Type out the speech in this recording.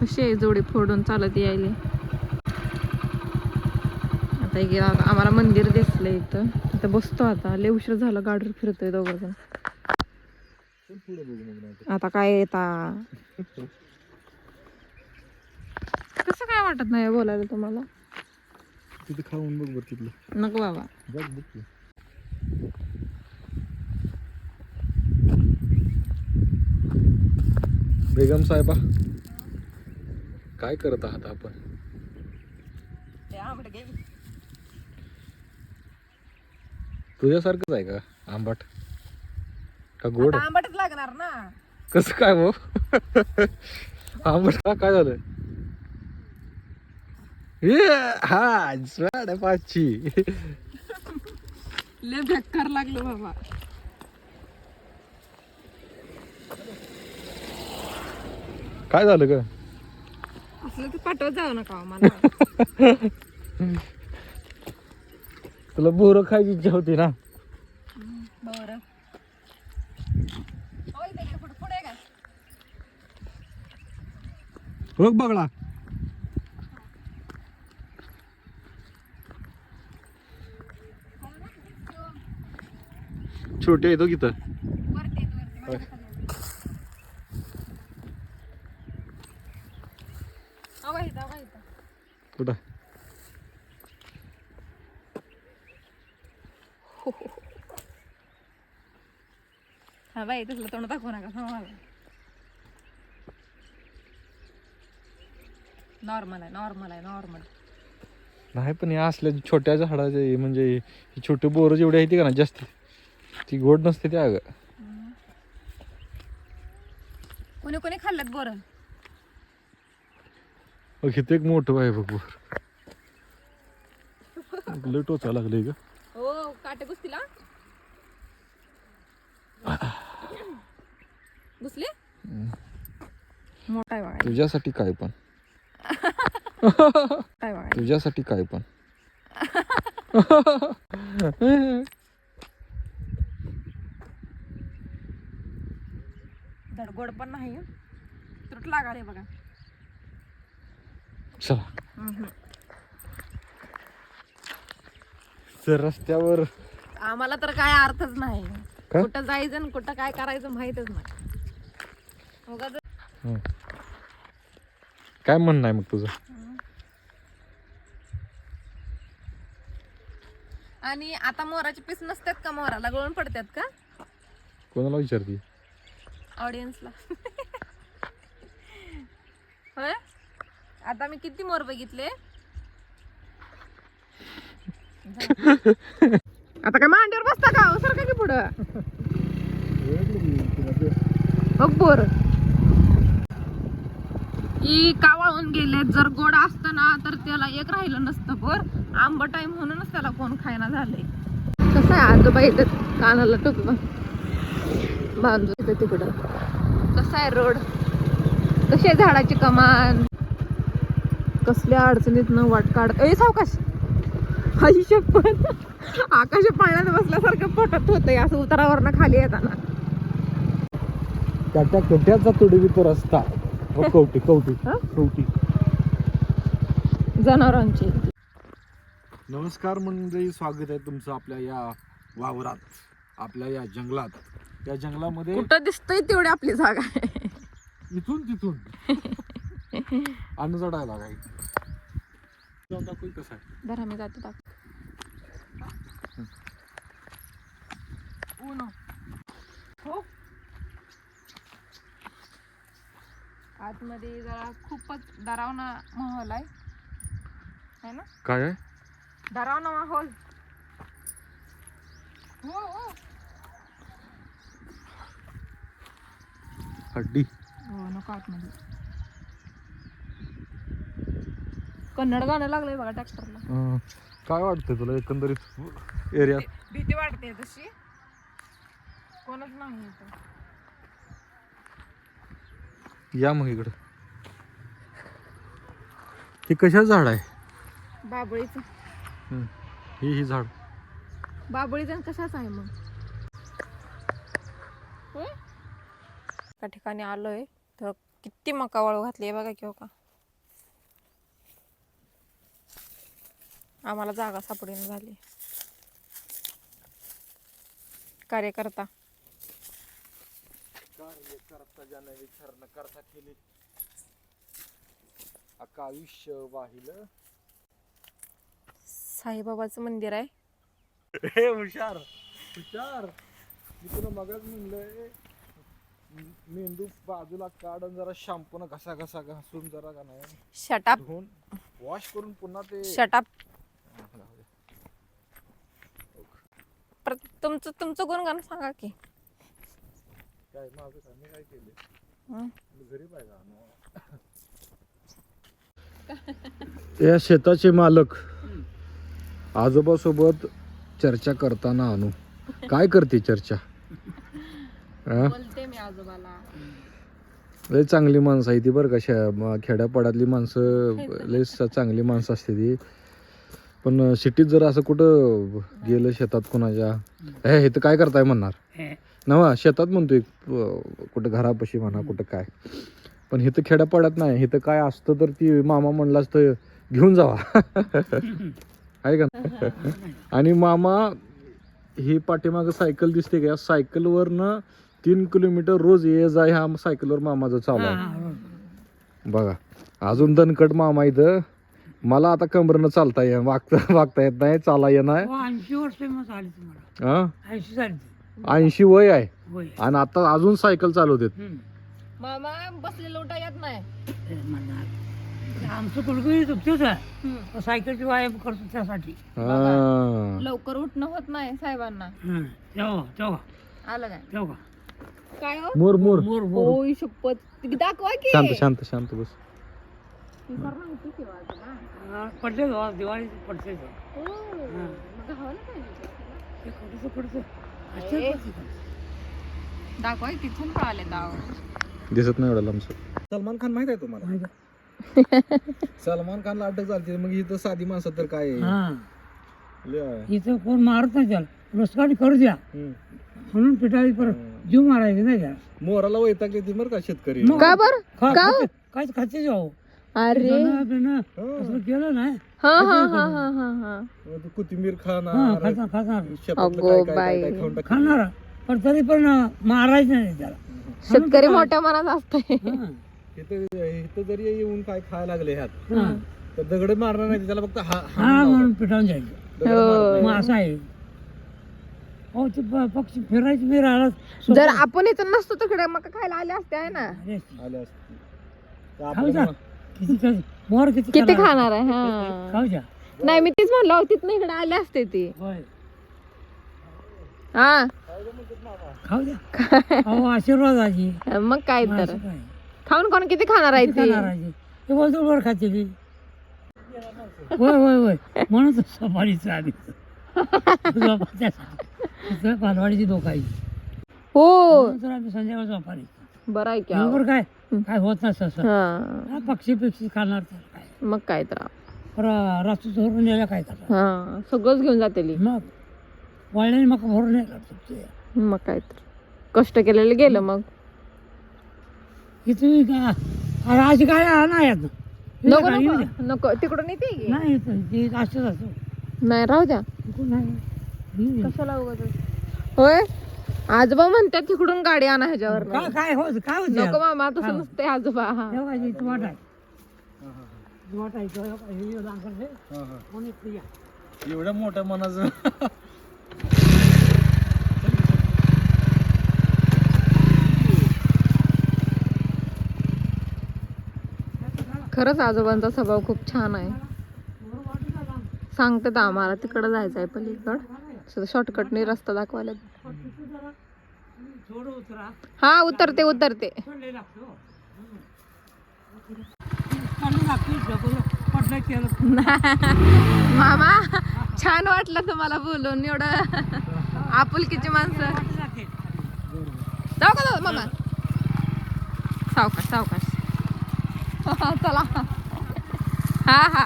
कशी आहे जोडी फोडून चालत यायले? आता एक आता आम्हाला मंदिर दिसलंय इथं. इथं बसतो आता. लय उशीर झाला गाडीवर फिरतोय दोघं जण. आता काय येता कसं काय वाटत नाही बोलायला तुम्हाला? तिथे खाऊन बघ बरं तिथलं. नको बाबा. बघ. बेगम साहेबा. काय करत आहात आपण? तुझ्यासारखंच आहे का आंबाट? का गोड? आंबटच लागणार ना. कसं काय भाऊ आंबट का? काय झालं? हा पाचची. लय बेकार लागलं बाबा. काय झालं का असलं तर पाठवत जाऊ नका हो तुला बोरं खायची इच्छा होती ना? बर. पुढे काय बघ बघला. छोटे येतो किती वरती येत, वरती. माझ्या खाली येत. अगं इथं, अगं इथं. कुठं? हा बाई तसलं तोंड दाखवू नका मला नॉर्मल आहे नॉर्मल आहे नॉर्मल नाही पण या असल्या छोट्या झाडाचे म्हणजे ही छोटे बोरं जेवढी आहे ती का ना जास्त. ती गोड नसते त्या अगं. कोणी कोणी खाल्ल्यात बोर? बघ इथे एक मोठं आहे बघ बोर लय टोचा लागले का हो काटे कुस्तीला घुसले? मोठा आहे बघा तुझ्यासाठी काय पण. आहे बघा तुझ्यासाठी काय पण. धडगोड पण नाही तुरट लागाले बघा. चला. तर रस्त्यावर. आम्हाला तर काय अर्थच नाही? कुठं जायचं आणि कुठं काय करायचं माहितच नाही. उगाच. काय म्हणणं आहे मग तुझं? आणि आता मोराचे पीस नसतात का मोराला? गळून पडतात का? कोणाला विचारते? ऑडियन्सला होय? आता मी किती मोर बघितले? आता काय मांडीवर बसता का? सर का की पुढं? बघ बोर. ई कावळून गेले जर गोड असतं ना तर त्याला एक राहिलं नसतं बोर. आंबट आहे म्हणूनच त्याला कोण खायना झालंय. कसं आहे आजोबा इथं कानाला टोक बांधू इथं तिकडं. कसा आहे रोड? कशी आहे झाडाची कमान? कसल्या अडचणीत न वाट काढ. ए सावकाश. आई शपथ. आकाश पाण्यात बसल्यासारखं पटत होतंय असं उतारावरनं खाली येताना. त्याच्या कट्याचा तुडवीत रस्ता व कवटी कवटी. हा? कवटी. जनावरांची. नमस्कार मंडळी स्वागत आहे तुमचं आपल्या या वावरात आपल्या या जंगलात. या जंगलामध्ये कुठं दिसतंय तेवढी आपली जागा आहे. इथून तिथून. जाऊन दाखवू कसं आहे? धरा मी जाते दाख उनो हो. आतमध्ये जरा खूपच डरावना माहोल आहे. है ना? काय आहे? डरावना माहोल. हो हो. हड्डी. हो नको आतमध्ये. कन्नड गाणं लागलंय बघा ट्रॅक्टरला अं, काय वाटतंय तुला एकंदरीत एरिया भीती वाटते तशी. कोणच नाही इथं. या मग इकडं. हे कशा झाड आहे? बाबळीचं. हं. ही ही झाड. बाबळीचं कशाच आहे मग? होय? त्या ठिकाणी आलोय. तर किती मका वाळू घातली बघा की हो का? आम्हाला जागा सापडीन झाली. कार्यकर्ता. कार्य करता ज्याने करता केले आयुष्य वाहिलं साईबाबाचं मंदिर आहे. हे हुशार हुशार. मी तुला मगच म्हणलंय मेंदू बाजूला काढून जरा शॅम्पून घसा घसा घासून जरा का नाही शटाप धुवून वॉश करून पुन्हा ते शटाप हा, राहू दे. तुमचं तुमचं गुणगान सांगा की. काय माझं काय मी काय केले हं? मी घरी पाहिजे या शेताचे मालक आजोबा सोबत चर्चा करताना आणू काय करते चर्चा? हा? बोलते मी आजोबाला. लय चांगली माणसं आहे ती बरं का शा- म- खेड्यापाड्यातली माणसं लय स- चांगली माणसं असते ती. पण सिटीत जर असं कुठं गेलं शेतात कोणाच्या हे इथं काय करताय म्हणणार? नवा शेतात म्हणतोय कुठं घरापाशी म्हणा कुठं काय. पण इथं खेड्यापाड्यात नाही इथं काय असतं तर ती मामा म्हणला असतं घेऊन जावा. आहे का? आणि मामा ही पाठीमागं सायकल दिसते का? या सायकलवरनं तीन किलोमीटर रोज ये जा ह्या सायकलवर मामाचं चालू आहे. बघा अजून दणकट मामा इथं. मला आता कमरनं चालता ये वागता वागता येत नाही चाला येत नाही. ऐंशी वर्ष मग आली तुम्हाला हा? ऐंशी झाली. ऐंशी वय आहे. होय आणि आता अजून सायकल चालवतात. मामा बसलेलं उठा येत नाही. ते म्हणणार. आमचं कुलकर्णी दुखतेच आहे सायकलची व्यायाम करतो त्यासाठी. हा. लवकर उठणं होत नाही साहेबांना. हं. तेव्हा तेव्हा. आलं काय? तेव्हा. काय हो? मोर मोर. मोर मोर. होय शपथ. दाखवा की. शांत शांत शांत बस. विसर नव्हती की वाजला. हा, पडते तेव्हा दिवाळी पडते तेव्हा. हो, मग गावाला पाहिजे ते पडतं पडतं ए. असं पडतं. दाखवा तिथून पळाले दाव दिसत नाही एवढं आमचं सलमान खान माहीत आहे तुम्हाला माहिती आहे? सलमान खानला अटक झाली मग इथं साधी माणसं तर काय आहे? हा लय आहे. इथं कोण मारत नाही त्याला करू द्या हम्म. म्हणून पिटाळी परत जीव मारायचे नाही त्याला मोराला वैतागली ती बरं का शेतकरी मग- का बर का? खाते- काहीच खाते जाऊ अरे हा. असं केलं नाही हा हा हा हा हा हा कोथिंबीर हा खाणार खाणार खाणार शेतातलं अगो काय- काय- काय- बाई. काय खाऊन टाकलं. खाणार पण तरी पण मारायचं नाही त्याला शेतकरी मोठ्या मनात असतंय हा. इथं इथं जरी येऊन काय खायला लागले ह्यात हा. तर दगड मारणार नाही त्याला फक्त हा- हा हाणून म्हणून लावणार. पिटावून जायचं दगड मारणार मग असं आहे हो ते प- पक्षी फिरायचे मी राहत जर आपण इथं नसतो तिकडे मग खायला आले असते आहे ना. आले असते. तर खाऊ आपल्याला जा किती किती किती खाणार? खाणार आहे? हा. खाऊ जा नाही मी तीच म्हणलं तिथनं इकडे आले असते ती. होय. हा. खाऊ द्या. अहो आशीर्वाद आजी. मग काय तर. असं काय? खाऊन खाऊन किती खाणार आहे ती? आजी? ते वजूवर खाते ती. होय होय होय. म्हणून तर सफारीचं पालवाडीची हो. म्हणून तर आम्ही संध्याकाळ झोपारी बरं आहे की बरोबर अहो. काय? काय होत नसतं असं हा. हा, पक्षी पिक्षी खाणार तर काय. मग काय तर. र- रस्ता धरून यायला काय हा सगळंच घेऊन जाते ली. मग? वळल्याने मग भरून यायला मग काय तर. कष्ट केलेलं गेलं मग. इथे का अरे अशी काय नाही येत नको नको. नको. तिकडून येते की? नाही ते असंच नाही राहू द्या. तिकडून नाही. येऊ दे. कशाला उगाच? होय? आजोबा म्हणतात तिकडून गाडी आणा ह्याच्यावर काय काय होत काय होत? नको मामा तसं नसते आजोबा. हा. हे आहे. हा, हा. एवढ्या मोठ्या मनाचं. खरंच आजोबांचा स्वभाव खूप छान आहे. सांगतात आम्हाला तिकडं जायचं आहे पलीकड शॉर्टकटने रस्ता दाखवायला. हा उतरते उतरते. केलं मामा छान वाटलं तुम्हाला बोलून एवढं आपुलकीची माणसं. जाऊ का जाऊ मामा? सावकाश सावकाश. चला. हा हा.